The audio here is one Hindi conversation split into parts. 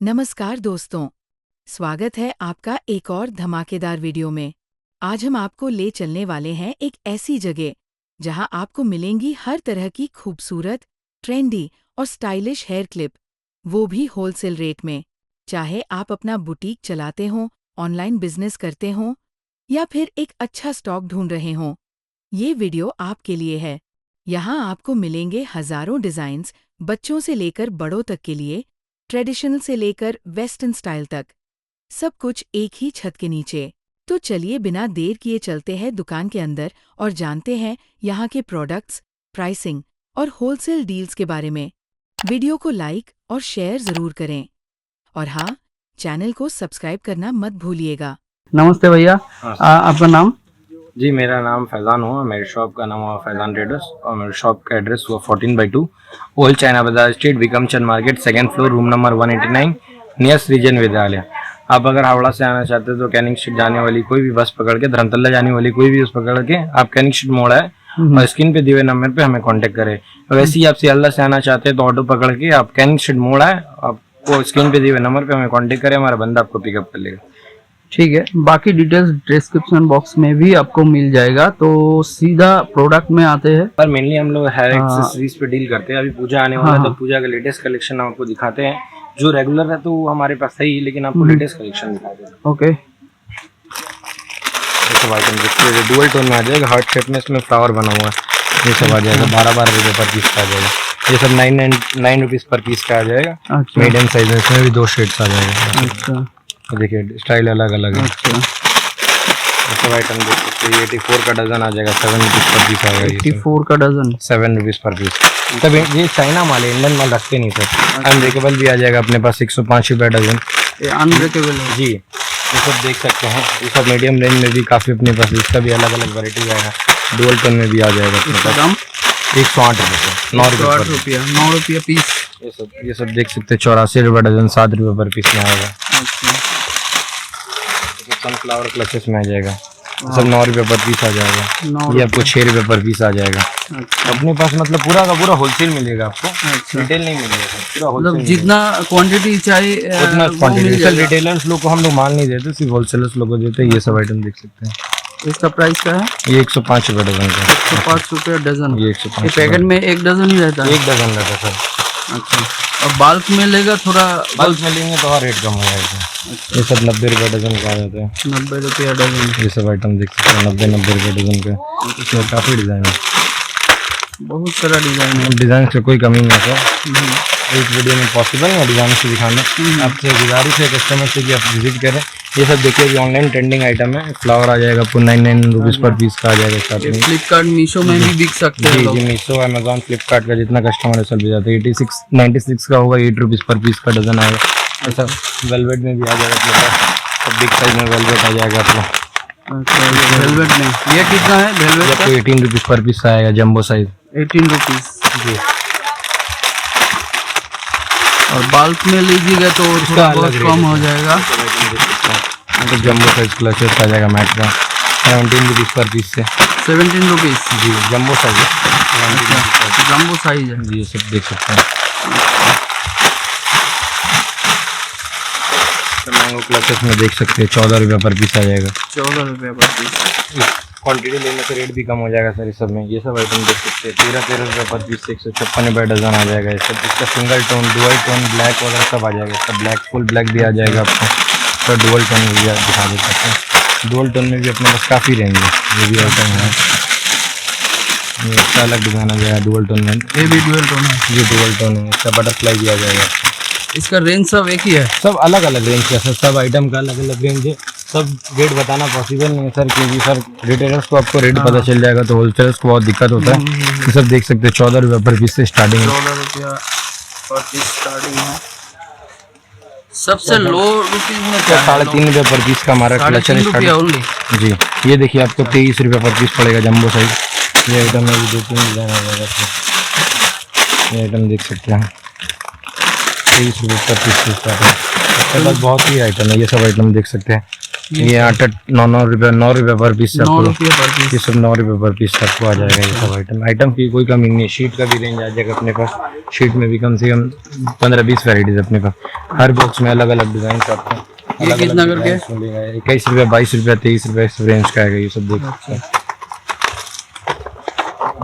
नमस्कार दोस्तों। स्वागत है आपका एक और धमाकेदार वीडियो में। आज हम आपको ले चलने वाले हैं एक ऐसी जगह, जहाँ आपको मिलेंगी हर तरह की खूबसूरत, ट्रेंडी और स्टाइलिश हेयर क्लिप। वो भी होलसेल रेट में। चाहे आप अपना बुटीक चलाते हों, ऑनलाइन बिज़नेस करते हों, या फिर एक अच्छा स्टॉक ढूंढ रहे हों, ये वीडियो आपके लिए है। यहाँ आपको मिलेंगे हज़ारों डिजाइन्स बच्चों से लेकर बड़ों तक के लिए ट्रेडिशनल से लेकर वेस्टर्न स्टाइल तक। सब कुछ एक ही छत के नीचे। तो चलिए बिना देर किए चलते हैं दुकान के अंदर और जानते हैं यहाँ के प्रोडक्ट्स प्राइसिंग और होलसेल डील्स के बारे में। वीडियो को लाइक और शेयर ज़रूर करें। और हाँ चैनल को सब्सक्राइब करना मत भूलिएगा। नमस्ते भैया हाँ। आपका नाम? जी मेरा नाम फैज़ान हुआ मेरे शॉप का नाम हुआ फैज़ान ट्रेडर्स और मेरे शॉप का एड्रेस हुआ fourteen by two old China Bazaar street Vikamchand market second floor room number one eighty nine near Srijan Vidyalaya आप अगर हावड़ा से आना चाहते हो तो कैनिंग स्ट्रीट जाने वाली कोई भी बस पकड़ के धर्मतल्ला जाने वाली कोई भी बस पकड़ के आप कैनिंग स्ट्रीट मोड़ है और स्क्रीन पे दिए हुए नंबर पे हमें कांटेक्ट करें। वैसे ही आप सियालदा से आना चाहते हैं तो ऑटो पकड़ के आप कैनिंग स्ट्रीट मोड़ है आपको स्क्रीन पे दिए हुए नंबर पे हमें कांटेक्ट करें हमारा बंदा आपको पिकअप कर लेगा। ठीक है। बाकी डिटेल्स डिस्क्रिप्शन बॉक्स में भी आपको मिल जाएगा। तो सीधा प्रोडक्ट में आते हैं। पर मेनली हम लोग हेयर हाँ। एक्सेसरीज पे डील करते हैं। अभी पूजा आने वाला हाँ, है तो हाँ। पूजा का लेटेस्ट कलेक्शन आपको दिखाते हैं। जो रेगुलर है तो वो हमारे पास है ही लेकिन आपको। लेटेस्ट कलेक्शन दिखाते हैं ओके ये सब आइटम डुअल टोन में आ जाएगा। हार्ट शेप में इसमें फ्लावर बना हुआ है। ये सब आ जाएगा। बारह बारह रुपये पर पीस का आ जाएगा। ये सब nine nine nine rupees per piece का आ जाएगा। अच्छा। मीडियम साइज़ में इसमें भी दो शेड्स आ जाएगा। अच्छा। देखिए स्टाइल अलग अलग है अच्छा सब आइटम देख सकते हैं एटी फोर का डजन आ जाएगा सेवन रुपीज़ पर पीस आ एट्टी जाएगा फोर का dozen seven rupees per piece तब ये चाइना माल है इंडियन माल रखते नहीं सर अनब्रेकेबल भी आ जाएगा अपने पास एक सौ पाँच रुपये डजन अनब्रेकेबल है। जी। ये सब देख सकते हैं। ये सब मीडियम रेंज में भी काफ़ी अपने पास इसका भी अलग अलग वैरायटी आएगा डुअल टन में भी आ जाएगा अपने पास। दाम? एक सौ आठ रुपये नौ सौ रुपये आठ रुपया नौ रुपया पीस ये सब ये सब देख सकते हैं चौरासी रुपये डजन सात रुपये पर पीस में आएगा। अच्छा। सनफ्लावर क्लचेस में आ जाएगा। सब नौ रुपये पर पीस आ जाएगा। ये आपको छः रुपये पर पीस आ जाएगा। अच्छा। अपने पास मतलब पूरा का पूरा होलसेल मिलेगा आपको। अच्छा। रिटेल नहीं मिलेगा पूरा मतलब जितना क्वांटिटी चाहिए उतना क्वांटिटी सर रिटेलर्स लोग को हम लोग माल नहीं देते सिर्फ़ होलसेलर्स लोग को देते हैं। ये सब आइटम देख सकते हैं। इसका प्राइस क्या है? ये एक सौ पाँच रुपये डजन का। एक सौ पाँच रुपया डजन ये एक सौ पाँच पैकेट में एक डजन ही रहता है। एक डजन रहता है सर। अच्छा। और बाल्क में लेगा थोड़ा बल्क में लेंगे तो रेट कम हो जाएगा। ये सब नब्बे रुपये डजन का आ जाता है। नब्बे रुपया डजन। ये सब आइटम देख सकते हैं नब्बे नब्बे रुपये डजन का। इसमें काफ़ी डिज़ाइन है। बहुत सारा डिज़ाइन है। डिज़ाइन से कोई कमी नहीं है सर। एक वीडियो में पॉसिबल है डिज़ाइन से दिखाना। आपसे गुजारिश है कस्टमर से कि आप विज़िट करें। ये सब देखिए अभी ऑनलाइन ट्रेंडिंग आइटम है। फ्लावर आ जाएगा आपको nine nine rupees per piece का आ जाएगा स्टार्टिंग फ्लिपकार्ट मीशो में भी बिक सकते हैं जी जी मीशो अमेजोन फ्लिपकार्ट का जितना कस्टमर है सब भी जाता है। एटी सिक्स नाइन्टी सिक्स का होगा एट रुपीज़ पर पीस का डजन आएगा। ऐसा वेलवेट में भी आ जाएगा अपने पास बिग साइज़ में वेलवेट आ जाएगा आपको। अच्छा वेलवेट में। ये कितना है वेलवेट आपको एटीन रुपीज़ पर पीस आएगा जम्बो साइज़ एटीन रुपीज़ जी। और बाल्क में लीजिएगा तो थोड़ा अलग बहुत कम हो जाएगा। तो जम्बो साइज़ क्लचेस आ जाएगा मैट का। सेवनटीन रुपीज़ पर पीस से। सेवेंटीन रुपीज़ जी जम्बो साइज़ जम्बो साइज़ है। जी सब देख सकते हैं। मैंगो क्लचेस में देख सकते हैं चौदह रुपये पर पीस आ जाएगा। चौदह रुपये पर पीस क्वांटिटी लेने से रेट भी कम हो जाएगा सर इस सब में। ये सब आइटम देख सकते हैं। तेरह तेरह रुपये पर पीस एक सौ छप्पन रुपये डजन आ जाएगा। ये सब इसका single tone dual tone black वगैरह सब आ जाएगा। इसका ब्लैक फुल ब्लैक भी आ जाएगा आपको। तो डुअल टोन भी आप दिखा दे सकते हैं। डुअल टोन में भी अपने पास काफ़ी है। ये भी आइटम है। ये इसका अलग डिज़ाइन आ जाएगा डुअल टोन में। ये भी डुअल टोन है। ये डुअल टोन है। इसका बटरफ्लाई भी आ जाएगा। इसका रेंज सब एक ही है? सब अलग अलग रेंज का सर सब आइटम का अलग अलग रेंज है। सब रेट बताना पॉसिबल नहीं है सर क्योंकि सर रिटेलर्स को आपको रेट पता चल जाएगा तो होलसेलर्स को बहुत दिक्कत होता है। ये सब देख सकते हैं चौदह रुपये पर पीस से स्टार्टिंग है। चौदह रुपया पर पीस स्टार्टिंग है। सबसे लो रुपीज़ में क्या साढ़े तीन रुपये पर पीस का हमारा कलेक्शन स्टार्ट जी ये देखिए आपको तेईस रुपये पर पीस पड़ेगा जम्बो साइज़ ये आइटम में दो तीन डिज़ाइन आ जाएगा। ये आइटम देख सकते हैं। तेईस रुपये पर पीस है बहुत ही आइटम है ये सब आइटम देख सकते हैं। ये आटा नौ नौ रुपये नौ रुपये पर पीस आपको ये सब नौ रुपये पर पीस आपको आ जाएगा ये सब आइटम आइटम की कोई कमी नहीं है शीट का भी रेंज आ जाएगा अपने पास। शीट में भी कम से कम पंद्रह बीस वेराइटीज अपने पास। हर बॉक्स में अलग अलग डिज़ाइन आपको। ये इक्कीस रुपये बाईस रुपये तेईस रुपये इस रेंज का आएगा ये सब देख सकते हैं।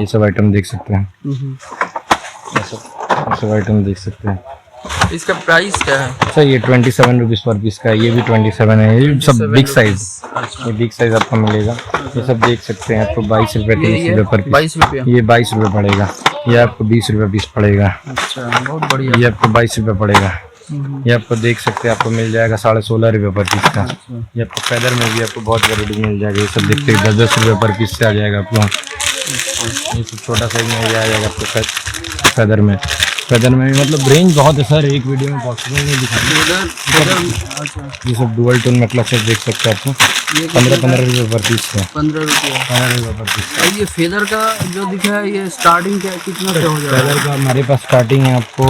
ये सब आइटम देख सकते हैं। हम्म। ये सब आइटम देख सकते हैं। इसका प्राइस क्या है? सर ये ट्वेंटी सेवन रुपीज़ पर पीस का है ये भी ट्वेंटी सेवन है ये सब बिग साइज़ अच्छा ये बिग साइज़ आपको मिलेगा। ये सब देख सकते हैं आपको बाईस रुपये तेईस रुपये पर बाईस रुपया ये बाईस रुपये पड़ेगा। ये आपको बीस रुपये पीस पड़ेगा। अच्छा बहुत बढ़िया। ये आपको बाईस रुपये पड़ेगा। हम्म। ये आपको देख सकते हैं आपको मिल जाएगा साढ़े सोलह रुपये पर पीस का। अच्छा। ये आपको फैदर में भी आपको बहुत वैरायटी मिल जाएगा। ये सब देखते हैं दस दस रुपये पर पीस से आ जाएगा आपको। ये सब छोटा साइज़ में ये आ जाएगा आपको फैदर में। फैदर में भी मतलब रेंज बहुत है सर एक वीडियो में पॉसिबल नहीं दिखाई। अच्छा ये सब डुअल टोन में क्लचेस देख सकते हैं आपको पंद्रह पंद्रह रुपये पर पीस है। पंद्रह रुपया पंद्रह रुपये पर पीस और ये फेदर का जो दिखा है ये स्टार्टिंग क्या कितना से हो जाएगा? फैदर का हमारे पास स्टार्टिंग है आपको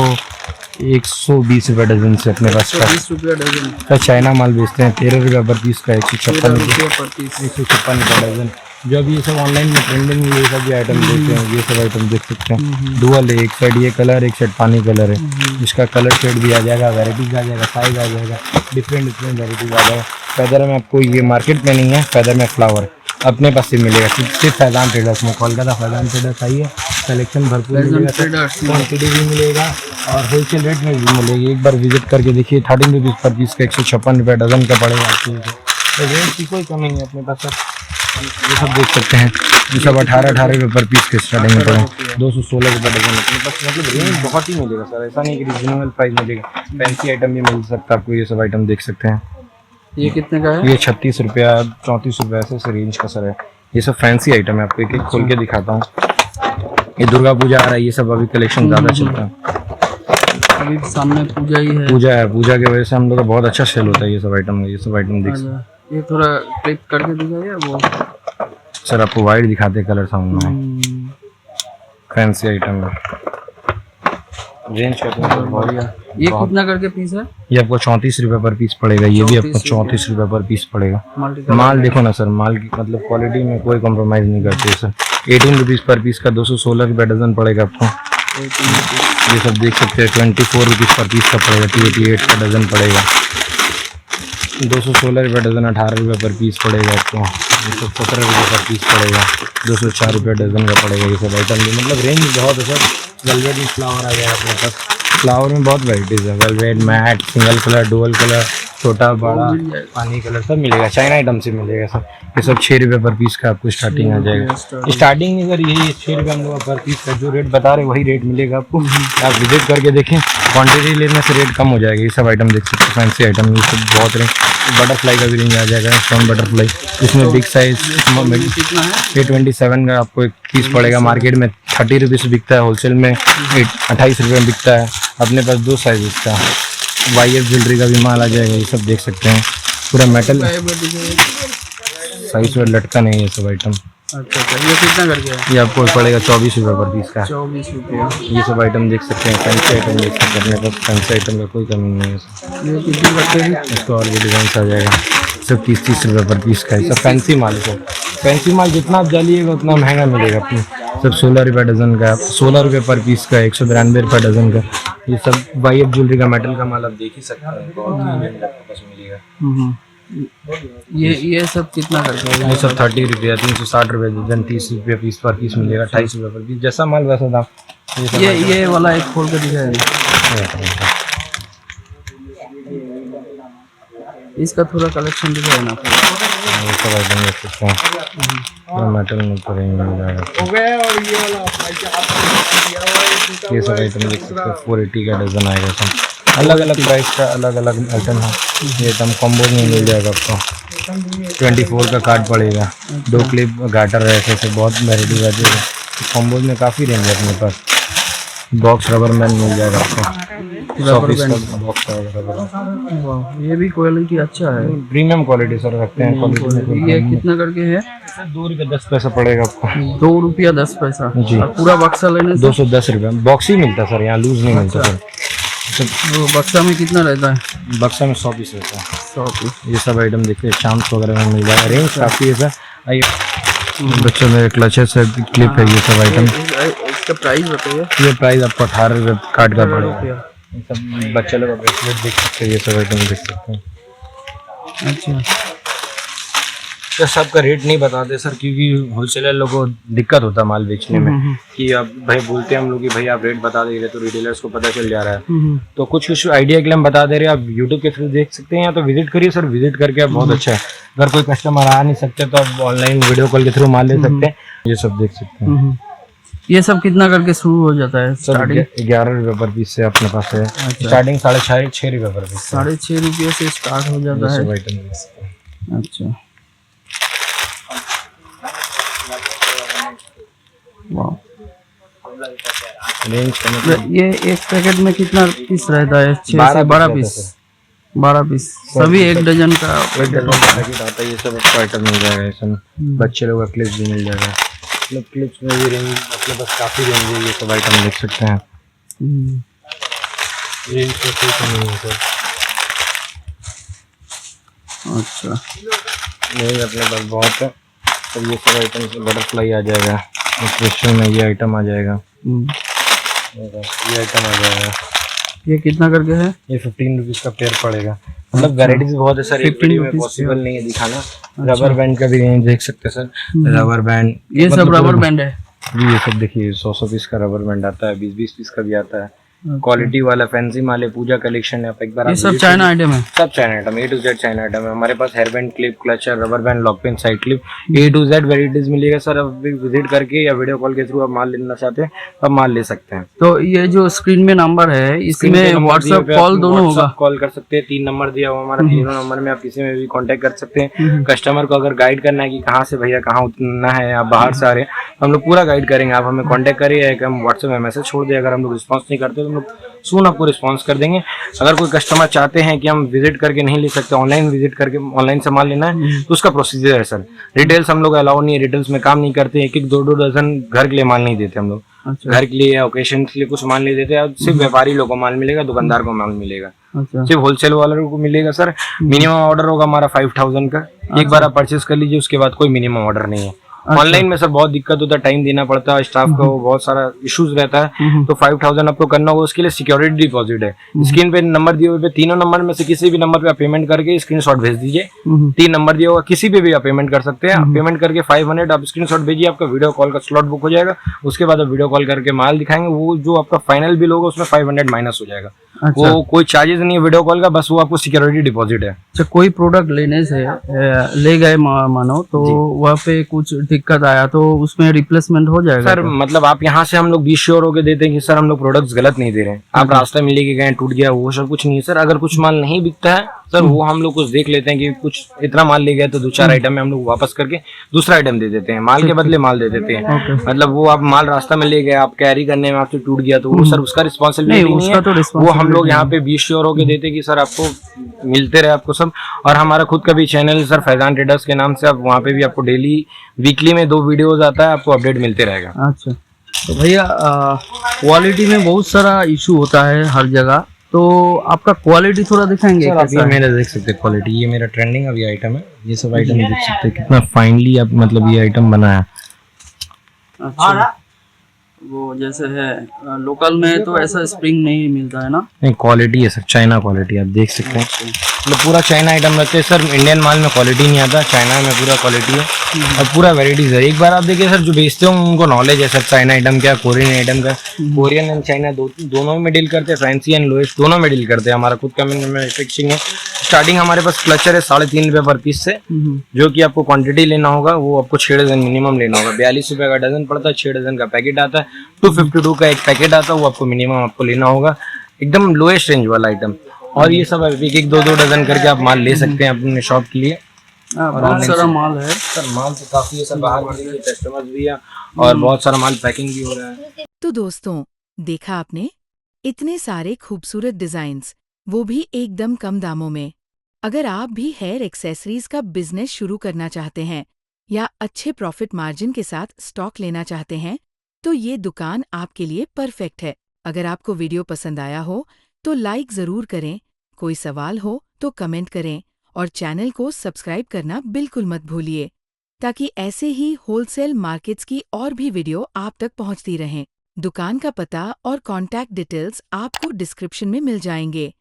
एक सौ बीस रुपये डजन से अपने पास तो बीस रुपया डजन सर चाइना माल बेचते हैं तेरह रुपये पर पीस का एक सौ छप्पन रुपया पर पीस एक सौ छप्पन रुपये डजन जो अभी ये सब ऑनलाइन में ट्रेंडिंग ये सब भी आइटम देखते हैं ये सब आइटम देख सकते हैं। डुअल है एक साइड ये कलर एक साइड पानी कलर है। इसका कलर शेड भी आ जाएगा वेराइटीज आ जाएगा साइज़ आ जाएगा डिफरेंट डिफरेंट वेराइटीज आ जाएगा। फैदर में आपको ये मार्केट में नहीं है फैदर में फ्लावर अपने पास से मिलेगा। सिर्फ़ फैजान ट्रेडर्स में कोलकाता फैजान ट्रेडर्स आई है। कलेक्शन भरपूर क्वान्टिटी भी मिलेगा और होलसेल रेट में भी मिलेगी। एक बार विज़िट करके देखिए थर्टीन रुपीज़ पर पीस का एक सौ छप्पन रुपये डजन का पड़ेगा आपको ये। तो रेट की कोई कमी नहीं है अपने पास सर। ये सब देख सकते हैं। ये सब अठारह अठारह रुपये पर पीस के स्टार्टिंग में पड़े। दो सौ सोलह रुपये डजन पास मतलब रेंज बहुत ही मिलेगा सर। ऐसा नहीं कि रिजनेबल प्राइस मिलेगा। फैंसी आइटम भी मिल सकता है आपको ये सब आइटम देख सकते हैं। ये कितने का है? ये छत्तीस रुपया चौंतीस रुपया ऐसे ऐसे रेंज का सर है। ये सब फैंसी आइटम है आपको। एक एक खोल के दिखाता हूँ। ये दुर्गा पूजा आ रहा है। ये सब अभी कलेक्शन ज़्यादा चलता है। अभी सामने पूजा ही है। पूजा है। पूजा की वजह से हम लोग का बहुत अच्छा सेल होता है ये सब आइटम ये सब आइटम देख अच्छा, ये थोड़ा क्लिक करके दिखाइए वो। सर आपको वाइट दिखाते कलर सामने में फैंसी आइटम है। रेंज का तो बहुत बढ़िया। ये कितना करके पीस है? ये आपको चौंतीस रुपये पर पीस पड़ेगा ये भी आपको चौंतीस रुपये पर पीस पड़ेगा। माल देखो ना सर माल की मतलब क्वालिटी में कोई कॉम्प्रोमाइज़ नहीं करते सर। एटीन रुपीज़ पर पीस का दो सौ सोलह रुपये डजन पड़ेगा आपको। ये सब देख सकते हैं ट्वेंटी फोर रुपीज़ पर पीस का पड़ेगा टी एटी एट का डजन पड़ेगा। दो सौ सोलह रुपये डजन, अठारह रुपये पर पीस पड़ेगा आपको। दो सौ सत्रह रुपये पर पीस पड़ेगा, दो सौ चार रुपये डजन का पड़ेगा ये सब आइटम भी। मतलब रेंज बहुत है सर। वेलवेट फ्लावर आ गया आपके पास। फ्लावर में बहुत वेराइटीज़ है। Velvet matte single colour dual colour छोटा बड़ा पानी कलर सब मिलेगा चाइना आइटम से मिलेगा सर ये सब छः रुपये पर पीस का आपको स्टार्टिंग आ जाएगा। स्टार्टिंग में सर यही है, छः रुपये हम लोग पर पीस का जो रेट बता रहे वही रेट मिलेगा आपको। आप विज़िट करके देखें क्वान्टिटी लेने से रेट कम हो जाएगा। ये सब आइटम देख सकते हैं फैंसी आइटम ये सब बहुत रेंज बटरफ्लाई का भी रेंज आ जाएगा स्टोन बटरफ्लाई इसमें बिग साइज़ है? ये ट्वेंटी सेवन का आपको एक पीस पड़ेगा मार्केट में। थर्टी रुपीज़ बिकता है होलसेल में अट्ठाईस रुपये में बिकता है। अपने पास दो साइज़ इसका वाई एफ़ ज्वेलरी का भी माल आ जाएगा ये सब देख सकते हैं। पूरा मेटल साइज़ में लटका नहीं है सब आइटम अच्छा अच्छा ये कितना करके है ये आपको पड़ेगा चौबीस रुपये पर पीस का। चौबीस रुपया ये सब आइटम देख सकते हैं फैंसी आइटम देख सकते हैं अपने पास। फैंसी आइटम का कोई कमी नहीं है है इसका और भी डिज़ाइन आ जाएगा। सब तीस तीस रुपये पर पीस का है। सब फैंसी माल है फैंसी माल जितना आप डालिएगा उतना महँगा मिलेगा अपने। सब सोलह रुपये डजन का सोलह रुपये पर पीस का एक सौ बिरानवे रुपये डजन का। ये सब वाई एफ़ ज्वेलरी का मेटल का माल आप देख ही सकते हैं बहुत ही पास मिलेगा। हम्म। ये ये सब कितना करके है? ये सब थर्टी रुपये तीन सौ साठ रुपये डजन तीस रुपये पीस पर पीस मिलेगा अट्ठाईस रुपये पर पीस जैसा माल वैसा दाम। ये ये ये वाला एक खोल के दिखाया इसका थोड़ा कलेक्शन दिखाया ना। आइटम हैं मेटल में रेंज मिल जाएगा ये सब आइटम देख सकते हैं फोर एटी का डजन आएगा सब अलग अलग प्राइस का अलग अलग आइटम है। ये एकदम कॉम्बो में मिल जाएगा आपको। ट्वेंटी फोर का कार्ड पड़ेगा। दो क्लिप गाटर है ऐसे ऐसे बहुत वेराइटी आ जाएगा कॉम्बो में काफ़ी रेंज है अपने पास। बॉक्स रबर मैन मिल जाएगा आपको। ये भी क्वालिटी अच्छा है। प्रीमियम क्वालिटी सर रखते हैं क्वालिटी में कोई ये कितना करके है? दो रुपये दस पैसा पड़ेगा आपको। दो रुपया दस पैसा। जी। पूरा बक्सा लेने दो सौ दस रुपये। बॉक्स ही मिलता है सर यहाँ लूज नहीं मिलता सर वो बक्सा में कितना रहता है? बक्सा में सौ पीस रहता है। सौ पीस। ये सब आइटम देखिए शाम्स वगैरह में मिल जाएगा। रेंज काफ़ी है सर आइए। बच्चों में क्लचेस है क्लिप है ये सब आइटम इसका प्राइस बताइए। ये प्राइस आपको अठारह रुपये काट का पड़ेगा। सब बच्चे लोग ब्रेसलेट देख सकते हैं ये सब आइटम देख सकते हैं। अच्छा। तो सबका रेट नहीं बताते सर क्योंकि होलसेलर लोगों को दिक्कत होता है माल बेचने में हम्म, कि अब भाई बोलते हैं हम लोग कि भाई आप रेट बता दे रहे तो रिटेलर्स को पता चल जा रहा है। हम्म, तो कुछ कुछ आइडिया के लिए हम बता दे रहे हैं आप यूट्यूब के थ्रू देख सकते हैं या तो विज़िट करिए सर विज़िट करके आप बहुत अच्छा है। अगर कोई कस्टमर आ नहीं सकते तो आप ऑनलाइन वीडियो कॉल के थ्रू माल ले सकते हैं। ये सब देख सकते हैं। हम्म। ये सब कितना करके शुरू हो जाता है? स्टार्टिंग ग्यारह रुपये पर पीस से अपने पास है। स्टार्टिंग साढ़े छः छः रुपये पर पीस साढ़े छः रुपये से स्टार्ट हो जाता है। अच्छा। का मतलब ये एक पैकेट में कितना पीस रहता है? छः से बारह पीस बारह पीस सभी एक डजन का एक डजन का पैकेट आता है ये सब आइटम मिल जाएगा इसमें बच्चे लोग का क्लिप्स भी मिल जाएगा। मतलब क्लिप्स में भी रेंज अपने पास काफ़ी रेंज है ये सब आइटम देख सकते हैं हम्म, रेंज का कोई कमी नहीं है सर अच्छा। यही अपने पास बहुत है। तो ये सब आइटम से बटरफ्लाई आ जाएगा। क्वेश्चन में ये आइटम आ जाएगा। हम्म, ये आइटम आ जाएगा। ये कितना करके है? ये फिफ्टीन रुपीज़ का पेयर पड़ेगा। मतलब वेराइटीज बहुत है सर एक वीडियो में पॉसिबल नहीं है दिखाना। रबर बैंड का भी रेंज देख सकते हैं सर रबर बैंड ये सब रबर बैंड है। जी ये सब देखिए सौ सौ पीस का रबर बैंड आता है बीस बीस पीस का भी आता है। क्वालिटी वाला फैंसी माल है पूजा कलेक्शन है आप एक बार ये सब चाइना आइटम है? सब China item A to Z China item है। हमारे पास hair band clip clutcher rubber band lock pen side clip A to Z varieties मिलेगा सर। आप विज़िट करके या वीडियो कॉल के थ्रू आप माल लेना चाहते हैं तो आप माल ले सकते हैं। तो ये जो स्क्रीन में नंबर है इसमें व्हाट्सएप कॉल दोनों होगा। कॉल कर सकते हैं तीन नंबर दिया हुआ हमारा तीनों नंबर में आप किसी में भी कॉन्टेक्ट कर सकते हैं। कस्टमर को अगर गाइड करना है कि कहाँ से भैया कहाँ उतरना है आप बाहर से आ रहे हैं हम लोग पूरा गाइड करेंगे। आप हमें कॉन्टेक्ट करिए हम व्हाट्सएप में मैसेज छोड़ दें अगर हम लोग रिस्पॉन्स नहीं करते हम लोग सून आपको रिस्पॉन्स कर देंगे। अगर कोई कस्टमर चाहते हैं कि हम विज़िट करके नहीं ले सकते ऑनलाइन विज़िट करके ऑनलाइन सामान लेना है तो उसका प्रोसीजर है सर रिटेल्स हम लोग अलाउ नहीं है रिटेल्स में काम नहीं करते एक एक दो दो डजन घर के लिए माल नहीं देते हम लोग। अच्छा। घर के लिए या ओकेशन के लिए कुछ माल नहीं देते सिर्फ़ व्यापारी लोगों को माल मिलेगा दुकानदार को माल मिलेगा। अच्छा। सिर्फ़ होलसेल वालों को मिलेगा सर मिनिमम ऑर्डर होगा हमारा फाइव थाउज़ेंड का। एक बार आप परचेस कर लीजिए उसके बाद कोई मिनिमम ऑर्डर नहीं है। ऑनलाइन में सर बहुत दिक्कत होता है टाइम देना पड़ता है स्टाफ को बहुत सारा इश्यूज़ रहता है। तो फाइव थाउज़ेंड आपको करना होगा उसके लिए सिक्योरिटी डिपॉजिट है। स्क्रीन पे नंबर दिए हुए तीनों नंबर में से किसी भी नंबर पे आप पेमेंट करके स्क्रीनशॉट भेज दीजिए। हम्म, तीन नंबर दिया होगा किसी पे भी आप पेमेंट कर सकते हैं। पेमेंट करके फाइव हंड्रेड आप स्क्रीनशॉट भेजिए आपका वीडियो कॉल का स्लॉट बुक हो जाएगा। उसके बाद आप वीडियो कॉल करके माल दिखाएँगे वो जो आपका फाइनल बिल होगा उसमें फाइव हंड्रेड माइनस हो जाएगा। अच्छा। वो कोई चार्जेस नहीं है वीडियो कॉल का बस वो आपको सिक्योरिटी डिपॉजिट है। अच्छा कोई प्रोडक्ट लेने से ले गए मानो तो वहाँ पे कुछ दिक्कत आया तो उसमें रिप्लेसमेंट हो जाएगा सर तो? मतलब आप यहाँ से हम लोग बी श्योर होकर देते हैं कि सर हम लोग प्रोडक्ट्स गलत नहीं दे रहे हैं। आप रास्ते में लेके गए टूट गया वो सब कुछ नहीं है। सर अगर कुछ माल नहीं बिकता है सर वो हम लोग कुछ देख लेते हैं कि कुछ इतना माल ले गए तो दो चार आइटम में हम लोग वापस करके दूसरा आइटम दे देते हैं। माल के बदले माल दे देते हैं। मतलब वो आप माल रास्ता में ले गए आप कैरी करने में आपसे टूट गया तो वो सर उसका रिस्पॉन्सिबिलिटी नहीं, नहीं तो है वो हम लोग यहाँ पे बीस श्योर होके देते हैं कि सर आपको मिलते रहे आपको सब। और हमारा खुद का भी चैनल सर फैजान ट्रेडर्स के नाम से आप वहाँ पे भी आपको डेली वीकली में दो वीडियोज़ आता है आपको अपडेट मिलते रहेगा। अच्छा। तो भैया क्वालिटी में बहुत सारा इशू होता है हर जगह। तो आपका क्वालिटी थोड़ा दिखाएँगे सर है? मेरा देख सकते हैं क्वालिटी ये मेरा ट्रेंडिंग अभी आइटम है। ये सब आइटम देख सकते हैं कितना फाइनली आप मतलब ये आइटम बनाया। अच्छा। वो जैसे है लोकल में तो ऐसा स्प्रिंग नहीं मिलता है ना? नहीं क्वालिटी है सर चाइना क्वालिटी आप देख सकते हैं। मतलब पूरा चाइना आइटम रखते हैं। सर इंडियन माल में क्वालिटी नहीं आता। चाइना में पूरा क्वालिटी है। और पूरा वेराइटीज है। एक बार आप देखिए सर जो बेचते हो उनको नॉलेज है सर चाइना आइटम क्या कोरियन आइटम का कोरियन एंड चाइना दो दोनों में डील करते हैं। फैंसी एंड लोएस्ट दोनों में डील करते हैं। हमारा खुद का मैन्युफैक्चरिंग है। स्टार्टिंग हमारे पास क्लचर है साढ़े तीन रुपये पर पीस से। हम्म, जो कि आपको क्वांटिटी लेना होगा वो आपको छः डजन मिनिमम लेना होगा। बयालीस रुपये का डजन पड़ता है छः डजन का पैकेट आता है। टू फिफ्टी टू का एक पैकेट आता है वो आपको मिनिमम आपको लेना होगा। एकदम लोएस्ट रेंज वाला आइटम और ये सब एक एक दो दो डजन करके आप माल ले सकते हैं अपने शॉप के लिए। हाँ, बहुत सारा माल है। सर माल तो काफ़ी है सर बाहर में कस्टमर्स भी है और बहुत सारा माल पैकिंग भी हो रहा है। तो दोस्तों देखा आपने? इतने सारे खूबसूरत डिजाइन्स वो भी एकदम कम दामों में। अगर आप भी हेयर एक्सेसरीज का बिज़नेस शुरू करना चाहते हैं या अच्छे प्रॉफिट मार्जिन के साथ स्टॉक लेना चाहते हैं तो ये दुकान आपके लिए परफेक्ट है। अगर आपको वीडियो पसंद आया हो तो लाइक ज़रूर करें। कोई सवाल हो तो कमेंट करें और चैनल को सब्सक्राइब करना बिल्कुल मत भूलिए, ताकि ऐसे ही होलसेल मार्केट्स की और भी वीडियो आप तक पहुँचती रहें। दुकान का पता और कॉन्टैक्ट डिटेल्स आपको डिस्क्रिप्शन में मिल जाएँगे।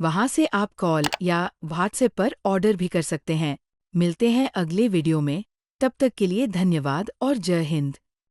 वहाँ से आप कॉल या व्हाट्सएप पर ऑर्डर भी कर सकते हैं। मिलते हैं अगले वीडियो में। तब तक के लिए धन्यवाद और जय हिंद।